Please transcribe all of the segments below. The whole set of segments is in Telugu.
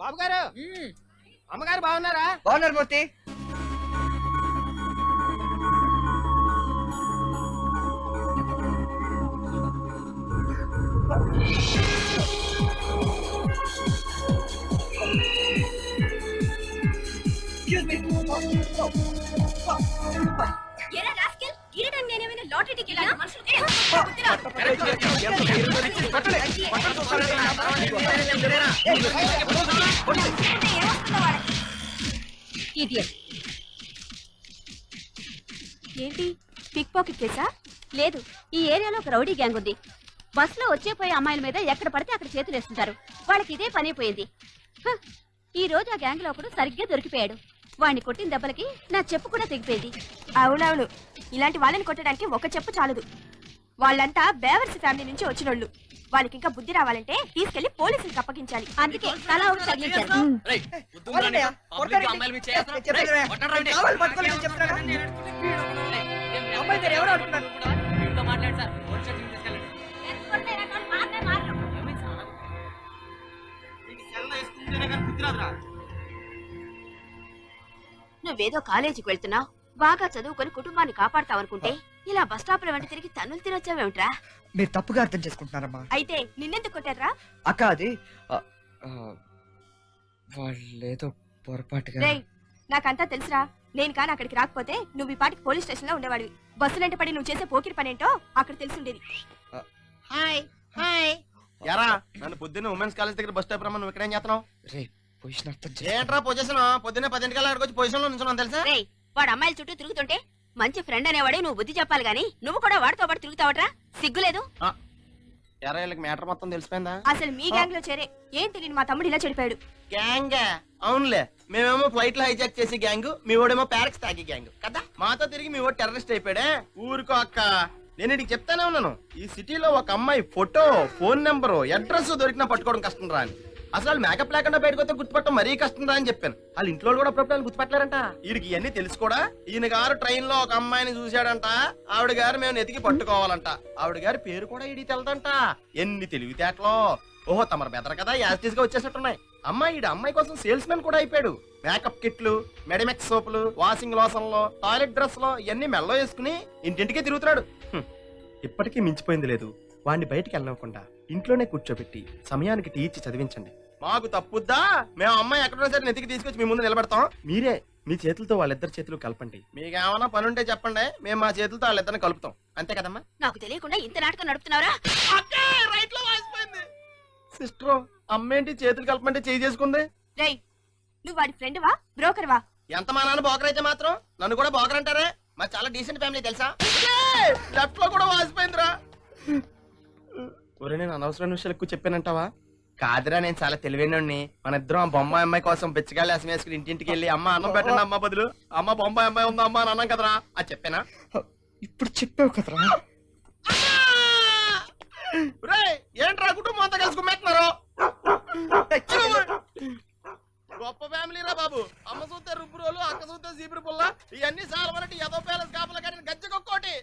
బాబు గారు అమ్మగారు బాగున్నారా? బాగున్నారు మూర్తి. ఎరా నేనేమైనా లాటరీ టికెట్? ఏంటి? పిక్ పాకెట్ కేసా? లేదు ఈ ఏరియాలో ఒక రౌడీ గ్యాంగ్ ఉంది. బస్సులో వచ్చే పోయే అమ్మాయిల మీద ఎక్కడ పడితే అక్కడ చేతులు వేస్తుంటారు వాళ్ళకి ఇదే పని అయిపోయింది. ఈ రోజు ఆ గ్యాంగ్లో ఒకడు సరిగ్గా దొరికిపోయాడు. వాడిని కొట్టిన దెబ్బలకి నా చెప్పు కూడా తెగిపోయింది. అవునవును. ఇలాంటి వాళ్ళని కొట్టడానికి ఒక చెప్పు చాలదు. వాళ్ళంతా బేవర్స్ ఫ్యామిలీ నుంచి వచ్చినోళ్ళు. వాళ్ళకి ఇంకా బుద్ధి రావాలంటే తీసుకెళ్ళి పోలీసులకు అప్పగించాలి. అందుకే తలా ఒకటి తగిలించారు. అమ్మాయి ఎవరు? నువ్వేదో కాలేజీకి వెళ్తున్నావు బాగా చదువుకొని కుటుంబాన్ని కాపాడతావనుకుంటే ఇలా బస్ స్టాప్లో వెంట తిరిగి తన్నులు తినొచ్చావేమిట్రా? మీరు తప్పుగా అర్థం చేసుకుంటున్నారమ్మా. అయితే నిన్నెందుకు కొట్టారా అక్క అది వాళ్ళేదో పొరపాటుగా నాకంతా తెలుసురా. నేను కానీ అక్కడికి రాకపోతే నువ్వు ఈ పాటికి పోలీస్ స్టేషన్లో ఉండేవాడివి బస్సులంట పడి నువ్వు చేసే పోకిరి పనేంటో అక్కడ తెలిసుండేది. Hi hi. ఎరా నన్ను పొద్దున్న ఉమెన్స్ కాలేజ్ దగ్గర బస్ స్టాప్ రమ్మని నువ్వు ఇక్కడేం చేస్తున్నావు? రే పొజిషన్. ఏంట్రా పొజిషన్ పొద్దున్నే పదింటికల్లా అక్కడికి వచ్చి పొజిషన్లో నుంచున్నాను తెలుసా? రేయ్ వాడు అమ్మాయిల చుట్టూ తిరుగుతుంటే మంచి ఫ్రెండ్ అనేవాడే నువ్వు బుద్ధి చెప్పాలి గాని నువ్వు కూడా వాడితో పాటు తిరుగుతావట్రా? సిగ్గులేదు? ఎరా వీళ్ళకి మ్యాటర్ మొత్తం తెలిసిపోయిందా? అసలు మీ గ్యాంగ్లో చేరే ఏంటి నేను మా తమ్ముడు ఇలా చెడిపాడు గ్యాంగ్ అవునులే. మేమేమో ఫ్లైట్లో హైజాక్ చేసి గ్యాంగ్ మీ ఓడేమో ప్యారెక్స్ తాగి గ్యాంగ్. కదా? మాతో తిరిగి మీ ఓడి టెర్రరిస్ట్ అయిపోయాడే? ఊరుకో అక్క. నేను నీకు చెప్తానే ఉన్నాను. ఈ సిటీలో ఒక అమ్మాయి ఫోటో ఫోన్ నెంబరు అడ్రస్ దొరికినా పట్టుకోవడం కష్టం రా అని. అసలు వాళ్ళు మేకప్ లేకుండా బయటకు వస్తే గుర్తుపట్టడం మరీ కష్టం రా అని చెప్పాను. వాళ్ళ ఇంట్లో వాళ్ళు కూడా అప్పుడప్పుడు గుర్తుపట్టలేరంట. వీడికి ఇవన్నీ తెలుసు కూడా. ఈయన గారు ట్రైన్లో ఒక అమ్మాయిని చూశాడంట. ఆవిడ గారు మేము నెతికి పట్టుకోవాలంట. ఆవిడ గారి పేరు కూడా ఈడికి తెలదంట. ఎన్ని తెలివితేటలో. ఓహో తమరు బెదర్ కదా యాజిటీస్గా వచ్చేసినట్టున్నాయి. అమ్మాయి ఈడు అమ్మాయి కోసం సేల్స్ మెన్ కూడా అయిపోయాడు. మేకప్ కిట్లు మెడిమెక్స్ సోపులు వాషింగ్ లోషన్లు టాయిలెట్ డ్రెస్లో ఇవన్నీ మెల్లో వేసుకుని ఇంటింటికి తిరుగుతున్నాడు. ఇప్పటికీ మించిపోయింది లేదు. వాడిని బయటికి వెళ్ళకుండా ఇంట్లోనే కూర్చోబెట్టి సమయానికి టీ ఇచ్చి చదివించండి. మాకు తప్పుద్దా? మేము అమ్మాయి ఎక్కడో సరే నెతికి తీసుకొచ్చి మీ ముందు నిలబెడతాం. మీరే మీ చేతులతో వాళ్ళిద్దరి చేతులు కలపండి. మీకేమైనా పని ఉంటే చెప్పండి. మేము మా చేతులతో వాళ్ళిద్దరిని కలుపుతాం. అంతే కదమ్మా? నాకు తెలియకుండా ఇంత నాటకం నడుపుతున్నారా? రైట్లో వాసిపోయింది. సిస్టర్ అమ్మేంటి చేతులు కలపమంటే చేయి చేసుకుంది? రేయ్ నువ్వు వాడి ఫ్రెండ్ వా? బ్రోకర్ వా? ఎంత మా నాన్న బోకర్ అయితే మాత్రం? నన్ను కూడా బోకర్ అంటారే? మరి చాలా డీసెంట్ ఫ్యామిలీ తెలుసా? లెఫ్ట్లో కూడా వాసిపోయిందిరా. ఒరే నేను అనవసరమైన విషయాలు ఎక్కువ చెప్పానంటావా? కాదురా నేను చాలా తెలివైనోడిని. మన ఇద్దరం ఆ బొమ్మాయి అమ్మాయి కోసం బెచ్చగాళ్ళు అసలు వేసుకుని ఇంటింటికి వెళ్ళి అమ్మ అన్నం పెట్టండి అమ్మ బదులు. అమ్మ బొమ్మాయి అమ్మాయి ఉందా అమ్మ అని అన్నాం కదరా. అది చెప్పానా? ఇప్పుడు చెప్పావు కదరా. ఏంట్రా కుటుంబం అంతా కలిసి కుమ్మేస్తున్నారు గొప్ప ఫ్యామిలీ రా బాబు. అమ్మ చూస్తే రుబ్బురోలు అక్క చూస్తే జీపురు పుల్ల. ఇవన్నీ వరకు ఏదో ప్యాలెస్ కాపలా కానీ గజ్జకొక్కోటి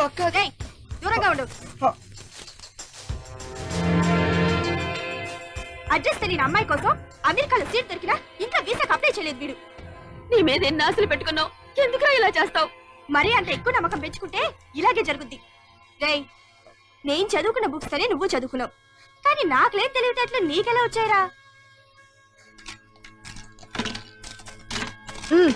అయ్యో అక్క. రేయ్ దూరంగా ఉండు. అడ్రస్ తెలియని అమ్మాయి కోసం అమెరికాలో సీట్ దొరికినా ఇంకా వీసాకి అప్లై చేయలేదు వీడు. నీ మీద ఎన్ని ఆశలు పెట్టుకున్నావు? ఎందుకురా ఇలా చేస్తావు? మరీ అంత ఎక్కువ నమ్మకం పెంచుకుంటే ఇలాగే జరుగుద్ది. రేయ్ నేను చదువుకున్న బుక్స్ తోనే నువ్వు చదువుకున్నావు. కానీ నాకులేం తెలివితేటలు నీకెలా వచ్చాయిరా? ఉమ్,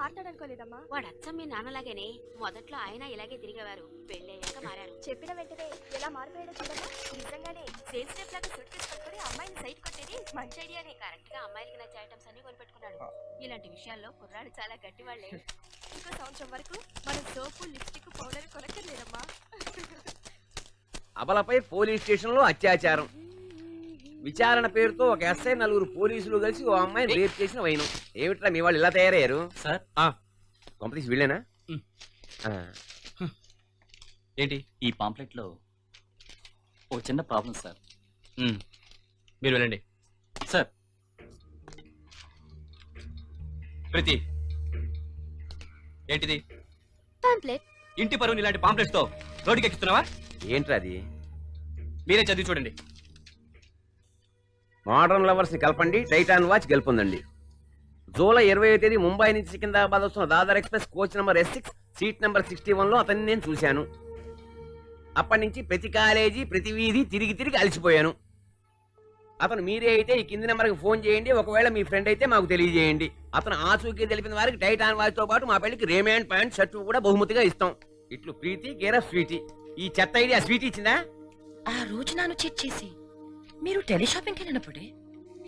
మాట్లాడనుకోలేదమ్మా. వాడు అచ్చం మీ నాన్నలాగానే. మొదట్లో ఆయన ఇలాగే తిరిగేవారు. పెళ్ళయ్యాక మారారు. చెప్పిన వెంటనే ఎలా మారిపోయాడో చూడమ్మా. నిజంగానే సేల్స్ స్టెప్ లాగా సూట్ కేసు పట్టుకుని అమ్మాయిని సైట్ కొట్టేది మంచి ఐడియానే. కరెక్ట్గా అమ్మాయిలకి నచ్చే ఐటమ్స్ అన్ని కొనిపెట్టుకున్నాడు ఇలాంటి విషయాల్లో కుర్రాడు చాలా గట్టి వాళ్ళే ఇంకో సంవత్సరం వరకు మనం సోపు లిప్స్టిక్ పౌడర్ కొనక్కర్లేదమ్మా. అబలపై పోలీస్ స్టేషన్లో అత్యాచారం. విచారణ పేరుతో ఒక ఎస్ఐ నలుగురు పోలీసులు కలిసి ఓ అమ్మాయిని రేప్ చేసిన వైనం. ఏమిట్రా మీ వాళ్ళు ఇలా తయారయ్యారు? సార్. కంప్లీస్ వీళ్ళేనా? ఏంటి? ఈ పాంప్లెట్లో ఓ చిన్న ప్రాబ్లం సార్. మీరు వెళ్ళండి. సార్. ప్రీతి. ఏంటిది? పాంప్లెట్. ఇంటి పరువుని ఇలాంటి పాంప్లెట్స్తో రోడ్డుకి ఎక్కిస్తున్నావా? ఏంట్రా అది? మీరే చదివి చూడండి. మోడర్న్ లవర్స్ని కలపండి టైటాన్ వాచ్ గెలుపొందండి. జూలై ఇరవై తేదీ ముంబై నుంచి సికింద్రాబాద్ వస్తున్న Dadar express coach number S six seat number sixty వన్లో అతన్ని నేను చూశాను. అప్పటి నుంచి ప్రతి కాలేజీ ప్రతి వీధి తిరిగి తిరిగి అలసిపోయాను. అతను మీరే అయితే ఈ కింది నెంబర్కి ఫోన్ చేయండి ఒకవేళ మీ ఫ్రెండ్ అయితే మాకు తెలియజేయండి. అతను ఆచూకీ తెలిపిన వారికి టైట్ ఆన్ వారితో పాటు మా పెళ్ళికి రేమాండ్ ప్యాంట్ షర్ట్ కూడా బహుమతిగా ఇస్తాం. ఇట్లు ప్రీతి గేరా స్వీటీ. ఈ చెత్త ఐడి ఆ స్వీట్ ఇచ్చిందా? ఆ రోజు నాను చెక్ చేసి మీరు టెలిషాపింగ్కి వెళ్ళినప్పుడే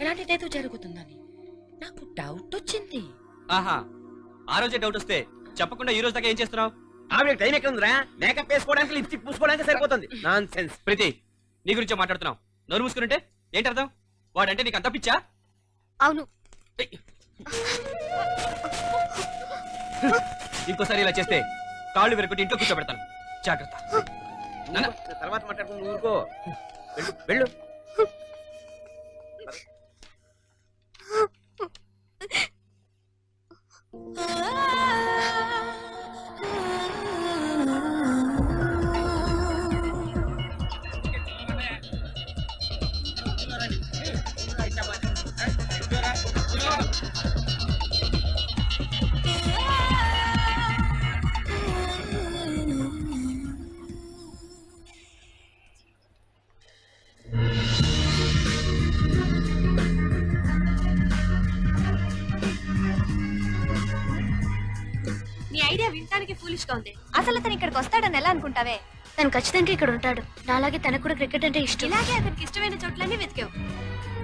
ఎలాంటిదేదో జరుగుతుందని. నాకు డౌట్ వచ్చింది. ఆహా ఆ రోజే డౌట్ వస్తే చెప్పకుండా ఈ రోజు దాకా ఏం చేస్తున్నావు? ఆవిడ టైం ఎక్కడ ఉందిరా మేకప్ వేసుకోవడానికి లిప్స్టిక్ పూసుకోవడానికి సరిపోతుంది. నాన్ సెన్స్ ప్రీతి నీ గురించే మాట్లాడుతున్నావు. నోరు మూసుకుంటే ఏంటి అర్థం? వాడంటే నీకు అంత పిచ్చా? అవును. ఇంకోసారి ఇలా చేస్తే కాళ్ళు వెరుకుంటే ఇంట్లో కూర్చోబెడతాను. జాగ్రత్త. నాన్న. తర్వాత మాట్లాడుకుని ఊరుకో. వెళ్ళు. వెళ్ళు ఐడియా వినటానికి ఫూలిష్గా ఉంది. అసలు అతను ఇక్కడికి వస్తాడని ఎలా అనుకుంటావే? తను ఖచ్చితంగా ఇక్కడ ఉంటాడు. నాలాగే తనకు కూడా క్రికెట్ అంటే ఇష్టం. ఇలాగే అతనికి ఇష్టమైన చోట్లన్నీ వెతికావు.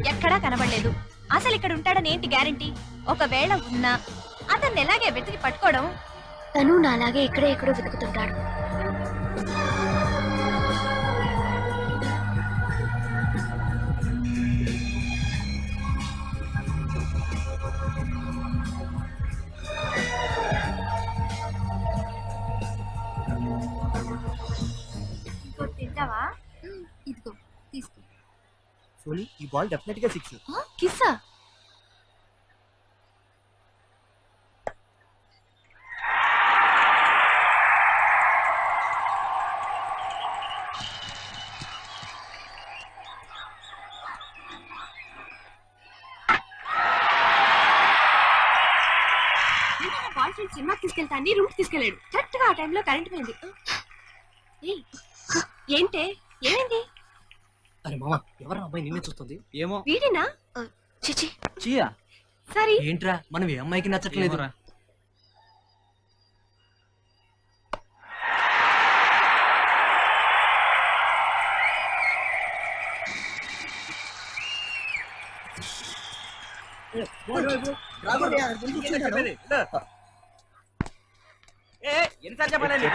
ఎక్కడా కనబడలేదు. అసలు ఇక్కడ ఉంటాడని ఏంటి గ్యారంటీ ఒకవేళ ఉన్నా అతన్ని ఎలాగే వెతికి పట్టుకోవడం? తను నాలాగే ఇక్కడే ఎక్కడో వెతుకుతుంటాడు. బాల్ డెఫినెట్గా సిక్స్ కిస్సా? బాయ్ ఫ్రెండ్ సినిమాకి తీసుకెళ్తా అని రూమ్ తీసుకెళ్ళాడు. కరెక్ట్గా ఆ టైంలో కరెంట్ పోయింది. ఏంటే? ఏమైంది? అరే మామ ఎవరు అమ్మాయి నిన్నే చూస్తుంది? ఏమో. వీడినా? చిచి చీయా? సరే. ఏంట్రా మనం ఏ అమ్మాయికి నచ్చట్లేదు? ఎన్నిసార్లు చెప్పాలండి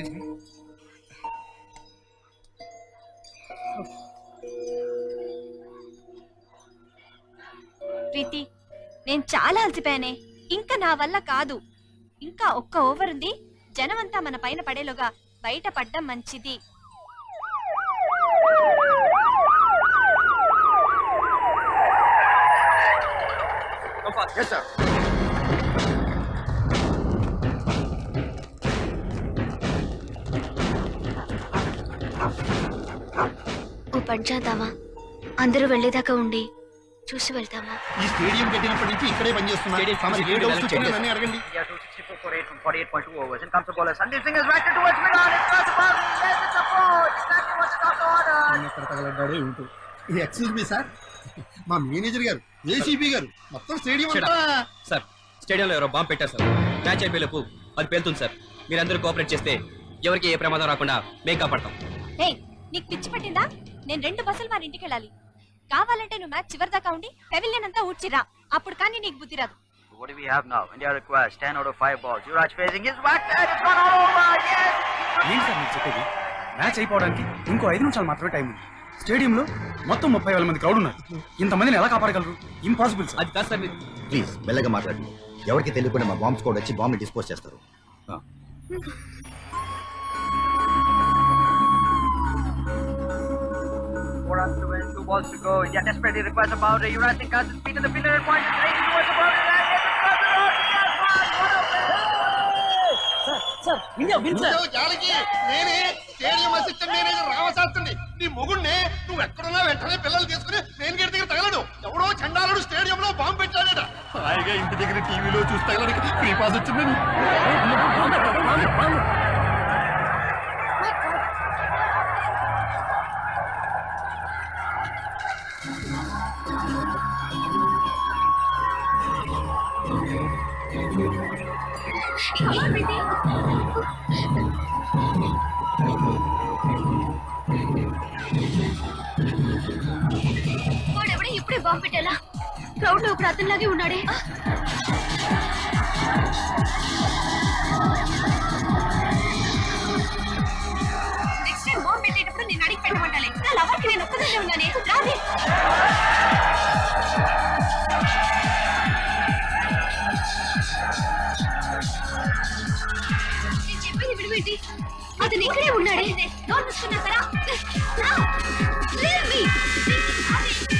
ఎక్స్క్యూజ్ మీ ప్రీతి నేను చాలా అలసిపోయానే. ఇంకా నా వల్ల కాదు. ఇంకా ఒక్క ఓవర్ ఉంది. జనమంతా మన పైన పడేలోగా బయట పడ్డం మంచిది. Yes, sir. పని చేద్దామా అందరూ వెళ్ళేదాకా ఉండి చూసి వెళ్తామా? ఈ స్టేడియం కట్టినప్పటి నుంచి ఇక్కడే పనిచేస్తున్నా. తమరు ఏ స్టేడియం డౌట్స్ వచ్చినా. నన్ను అడగండి. Excuse me sir. మా మేనేజర్ గారు ఏసీబీ గారు మొత్తం స్టేడియం సార్ స్టేడియంలో ఎవరో బాంబు పెట్టారు సార్. మ్యాచ్ అయిపోయేలోపు అది పేలుతుంది సార్. మీరందరూ కోఆపరేట్ చేస్తే ఎవరికి ఏ ప్రమాదం రాకుండా మేము కాపాడతాం. ఏయ్ నీకు పిచ్చి పట్టిందా? నేను రెండు బస్సులు మన ఇంటికి వెళ్ళాలి. కావాలంటే నువ్వు మ్యాచ్ చివరి దాకా ఉండి పెవిలియన్ అంతా ఊడ్చిరా అప్పుడు కానీ నీకు బుద్ధి రాదు. What do we have now? India requires 10 out of 5 balls. Yuvraj facing his whacked and it's gone all over. Yes! ఏంటి సార్ మీరు చెప్పేది? మ్యాచ్ అయిపోవడానికి ఇంకో ఐదు నిమిషాలు మాత్రమే టైం ఉంది. స్టేడియంలో మొత్తం ముప్పై వేల మంది క్రౌడ్ ఉన్నారు. ఇంతమందిని ఎలా కాపాడగలరు? ఇంపాసిబుల్ సార్ అది కాదు సార్ మీరు ప్లీజ్ మెల్లగా మాట్లాడండి. ఎవరికి తెలియకుండా మా బాంబ్ స్కోడ్ వచ్చి బాంబ్ డిస్పోజ్ చేస్తారు. balls to go. India desperately requires a boundary. Yuvraj Singh casts his feet in the fielder and points it racing towards the boundary line. A! జాలకి నేనే స్టేడియం అసిస్టెంట్ మేనేజర్ రామశాస్త్రి నీ మొగుడిని నువ్వు ఎక్కడున్నా వెంటనే పిల్లలు తీసుకుని నేను గడి దగ్గర తగలడు ఎవడో చండాలుడు స్టేడియం లో బాంబు పెట్టాడట హాయిగా ఇంటి దగ్గర టీవీలో చూసి తగలడానికి ఫ్రీ పాస్ వచ్చిందని ఇప్పుడే బాంబు పెట్టాలా క్రౌడ్లో ఒకడు అతనిలాగే ఉన్నాడే నెక్స్ట్ టైం బాంబు పెట్టేటప్పుడు నేను అడిగి పెట్టమంటాలే నా లవర్కి నేను ఒక్కదాన్నే ఉన్నానే రాదే నేను చెప్పేది విడిపెట్టి అతను ఇక్కడే ఉన్నాడే నోట్ తీసుకున్నా Leave me!